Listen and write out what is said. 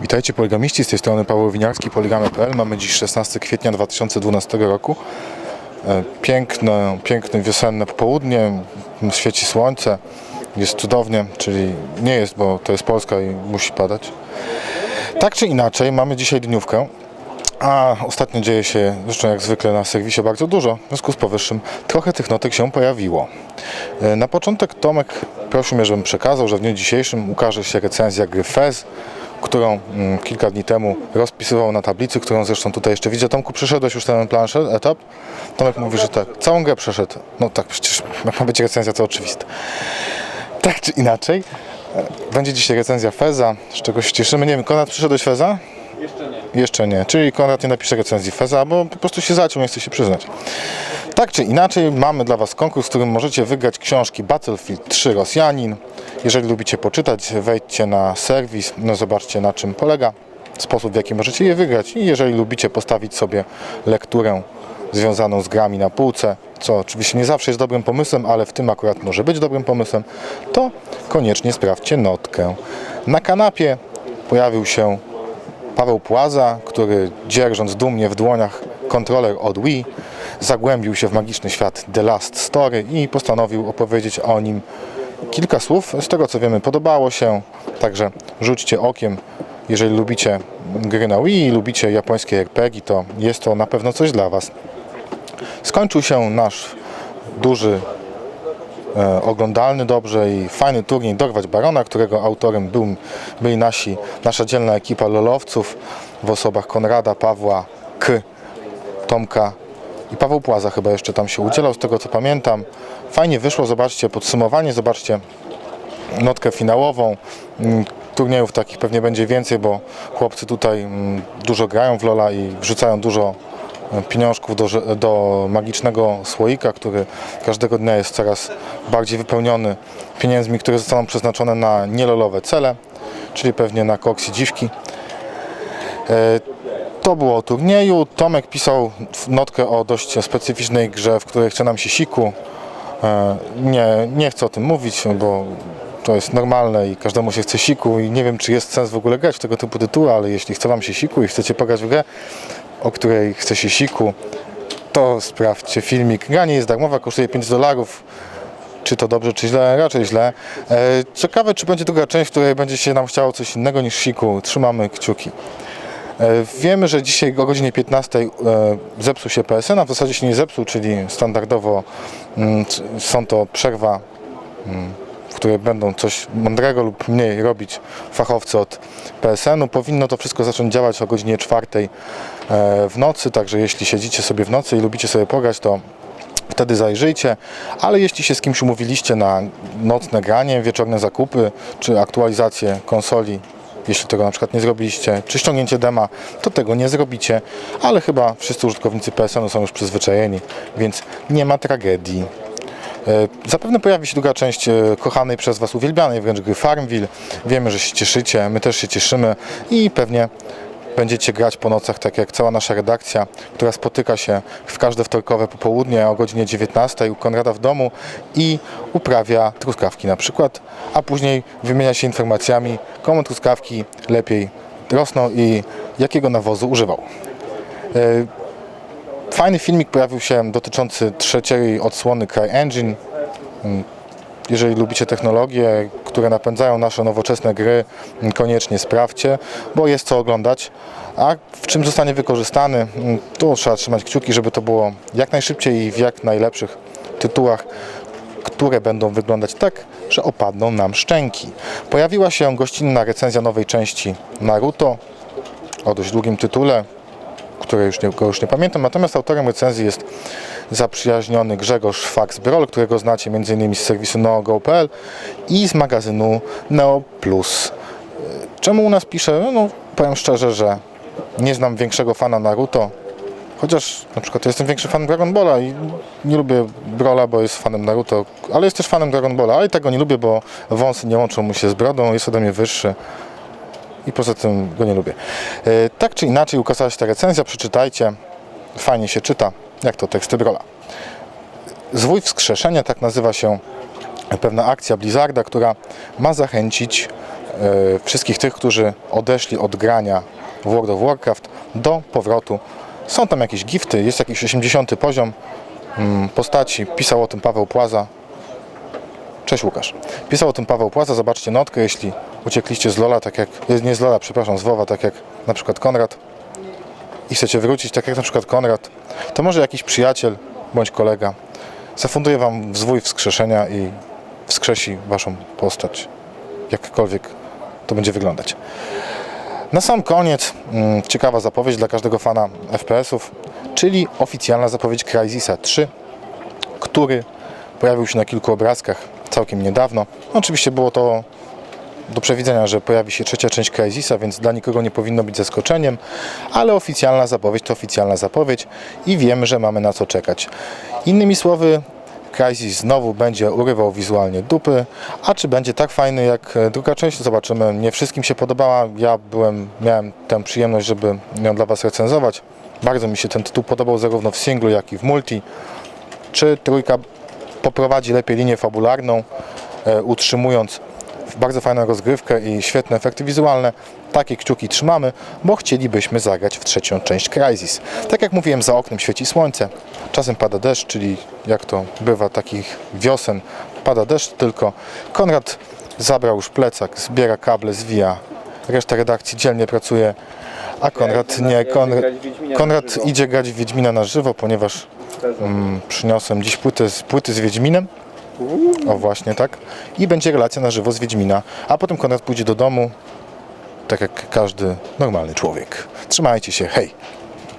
Witajcie poligamiści, z tej strony Paweł Winiarski, poligamy.pl. Mamy dziś 16 kwietnia 2012 roku. E, Piękne, piękne wiosenne popołudnie, świeci słońce, jest cudownie, czyli nie jest, bo to jest Polska i musi padać. Tak czy inaczej, mamy dzisiaj dniówkę, a ostatnio dzieje się, zresztą jak zwykle na serwisie bardzo dużo, w związku z powyższym trochę tych notek się pojawiło. E, Na początek Tomek prosił mnie, żebym przekazał, że w dniu dzisiejszym ukaże się recenzja gry Fez, którą mm, kilka dni temu rozpisywał na tablicy, którą zresztą tutaj jeszcze widzę. Tomku, przeszedłeś już ten planszę, etap? Tomek mówi, że tak. Całą grę przeszedł. No tak, przecież jak ma być recenzja, to oczywiste. Tak czy inaczej, e, będzie dzisiaj recenzja Feza, z czego się cieszymy. Nie wiem, Konrad, przyszedłeś Feza? Jeszcze nie. Czyli Konrad nie napisze recenzji Feza, bo po prostu się zaciął, nie chce się przyznać. Tak czy inaczej, mamy dla Was konkurs, w którym możecie wygrać książki Battlefield 3 Rosjanin. Jeżeli lubicie poczytać, wejdźcie na serwis, no zobaczcie na czym polega sposób, w jaki możecie je wygrać. I jeżeli lubicie postawić sobie lekturę związaną z grami na półce, co oczywiście nie zawsze jest dobrym pomysłem, ale w tym akurat może być dobrym pomysłem, to koniecznie sprawdźcie notkę. Na kanapie pojawił się Paweł Płaza, który dzierżąc dumnie w dłoniach kontroler od Wii, zagłębił się w magiczny świat The Last Story i postanowił opowiedzieć o nim kilka słów. Z tego co wiemy podobało się, także rzućcie okiem. Jeżeli lubicie gry na Wii i lubicie japońskie RPG, to jest to na pewno coś dla Was. Skończył się nasz duży e, oglądalny dobrze i fajny turniej Dorwać Barona, którego autorem był, byli nasi, nasza dzielna ekipa lolowców w osobach Konrada, Pawła, K, Tomka i Paweł Płaza chyba jeszcze tam się udzielał, z tego co pamiętam. Fajnie wyszło, zobaczcie podsumowanie, zobaczcie notkę finałową. Mm, Turniejów takich pewnie będzie więcej, bo chłopcy tutaj mm, dużo grają w Lola i wrzucają dużo e, pieniążków do, do magicznego słoika, który każdego dnia jest coraz bardziej wypełniony pieniędzmi, które zostaną przeznaczone na nielolowe cele, czyli pewnie na koks dziwki. To było o turnieju. Tomek pisał notkę o dość specyficznej grze, w której chce nam się siku. E, Nie, nie chcę o tym mówić, bo to jest normalne i każdemu się chce siku i nie wiem, czy jest sens w ogóle grać w tego typu tytuły, ale jeśli chce wam się siku i chcecie pograć w grę, o której chce się siku, to sprawdźcie filmik. Gra nie jest darmowa, kosztuje 5 dolarów. Czy to dobrze, czy źle? Raczej źle. E, Ciekawe, czy będzie druga część, w której będzie się nam chciało coś innego niż siku. Trzymamy kciuki. E, Wiemy, że dzisiaj o godzinie 15 e, zepsuł się PSN, a w zasadzie się nie zepsuł, czyli standardowo mm, są to przerwa, mm, w której będą coś mądrego lub mniej robić fachowcy od PSN-u. Powinno to wszystko zacząć działać o godzinie 4 e, w nocy, także jeśli siedzicie sobie w nocy i lubicie sobie pograć, to wtedy zajrzyjcie, ale jeśli się z kimś umówiliście na nocne granie, wieczorne zakupy, czy aktualizację konsoli, jeśli tego na przykład nie zrobiliście, czy ściągnięcie dema, to tego nie zrobicie, ale chyba wszyscy użytkownicy PSN-u są już przyzwyczajeni, więc nie ma tragedii. E, Zapewne pojawi się druga część e, kochanej przez Was, uwielbianej wręcz gry Farmville. Wiemy, że się cieszycie, my też się cieszymy i pewnie będziecie grać po nocach, tak jak cała nasza redakcja, która spotyka się w każde wtorkowe popołudnie o godzinie 19 u Konrada w domu i uprawia truskawki na przykład, a później wymienia się informacjami, komu truskawki lepiej rosną i jakiego nawozu używał. E, Fajny filmik pojawił się dotyczący trzeciej odsłony CryEngine. Mm, Jeżeli lubicie technologie, które napędzają nasze nowoczesne gry, koniecznie sprawdźcie, bo jest co oglądać. A w czym zostanie wykorzystany, mm, to trzeba trzymać kciuki, żeby to było jak najszybciej i w jak najlepszych tytułach, które będą wyglądać tak, że opadną nam szczęki. Pojawiła się gościnna recenzja nowej części Naruto o dość długim tytule, które już nie, go już nie pamiętam, natomiast autorem recenzji jest zaprzyjaźniony Grzegorz Fax-Brol, którego znacie m.in. z serwisu neogo.pl i z magazynu Neo Plus. Czemu u nas pisze? No, no, powiem szczerze, że nie znam większego fana Naruto, chociaż na przykład jestem większy fan Dragon Balla i nie lubię Brola, bo jest fanem Naruto, ale jest też fanem Dragon Balla, ale tego nie lubię, bo wąsy nie łączą mu się z brodą, jest ode mnie wyższy i poza tym go nie lubię. E, Tak czy inaczej ukazała się ta recenzja, przeczytajcie. Fajnie się czyta, jak to teksty Brola. Zwój wskrzeszenia, tak nazywa się pewna akcja Blizzarda, która ma zachęcić wszystkich tych, którzy odeszli od grania w World of Warcraft do powrotu. Są tam jakieś gifty, jest jakiś 80 poziom mm, postaci. Pisał o tym Paweł Płaza. Cześć Łukasz. Pisał o tym Paweł Płaza, zobaczcie notkę, jeśli uciekliście z Lola, tak jak, nie z Lola, przepraszam, z WoWa, tak jak na przykład Konrad i chcecie wrócić, tak jak na przykład Konrad, to może jakiś przyjaciel bądź kolega zafunduje wam zwój wskrzeszenia i wskrzesi waszą postać, jakkolwiek to będzie wyglądać. Na sam koniec mm, ciekawa zapowiedź dla każdego fana FPS-ów, czyli oficjalna zapowiedź Crysisa 3, który pojawił się na kilku obrazkach całkiem niedawno. Oczywiście było to do przewidzenia, że pojawi się trzecia część Crysisa, więc dla nikogo nie powinno być zaskoczeniem, ale oficjalna zapowiedź to oficjalna zapowiedź i wiemy, że mamy na co czekać. Innymi słowy, Crysis znowu będzie urywał wizualnie dupy, a czy będzie tak fajny jak e, druga część, to zobaczymy. Nie wszystkim się podobała, ja byłem, miałem tę przyjemność, żeby ją dla Was recenzować. Bardzo mi się ten tytuł podobał zarówno w singlu, jak i w multi. Czy trójka poprowadzi lepiej linię fabularną, e, utrzymując bardzo fajną rozgrywkę i świetne efekty wizualne. Takie kciuki trzymamy, bo chcielibyśmy zagrać w trzecią część Crysis. Tak jak mówiłem, za oknem świeci słońce, czasem pada deszcz, czyli jak to bywa takich wiosen, pada deszcz tylko. Konrad zabrał już plecak, zbiera kable, zwija. Reszta redakcji dzielnie pracuje, a Konrad nie. Konrad, Konrad idzie grać w Wiedźmina na żywo, ponieważ mm, przyniosłem dziś płytę z, płyty z Wiedźminem. O właśnie tak. I będzie relacja na żywo z Wiedźmina. A potem Konrad pójdzie do domu, tak jak każdy normalny człowiek. Trzymajcie się, hej!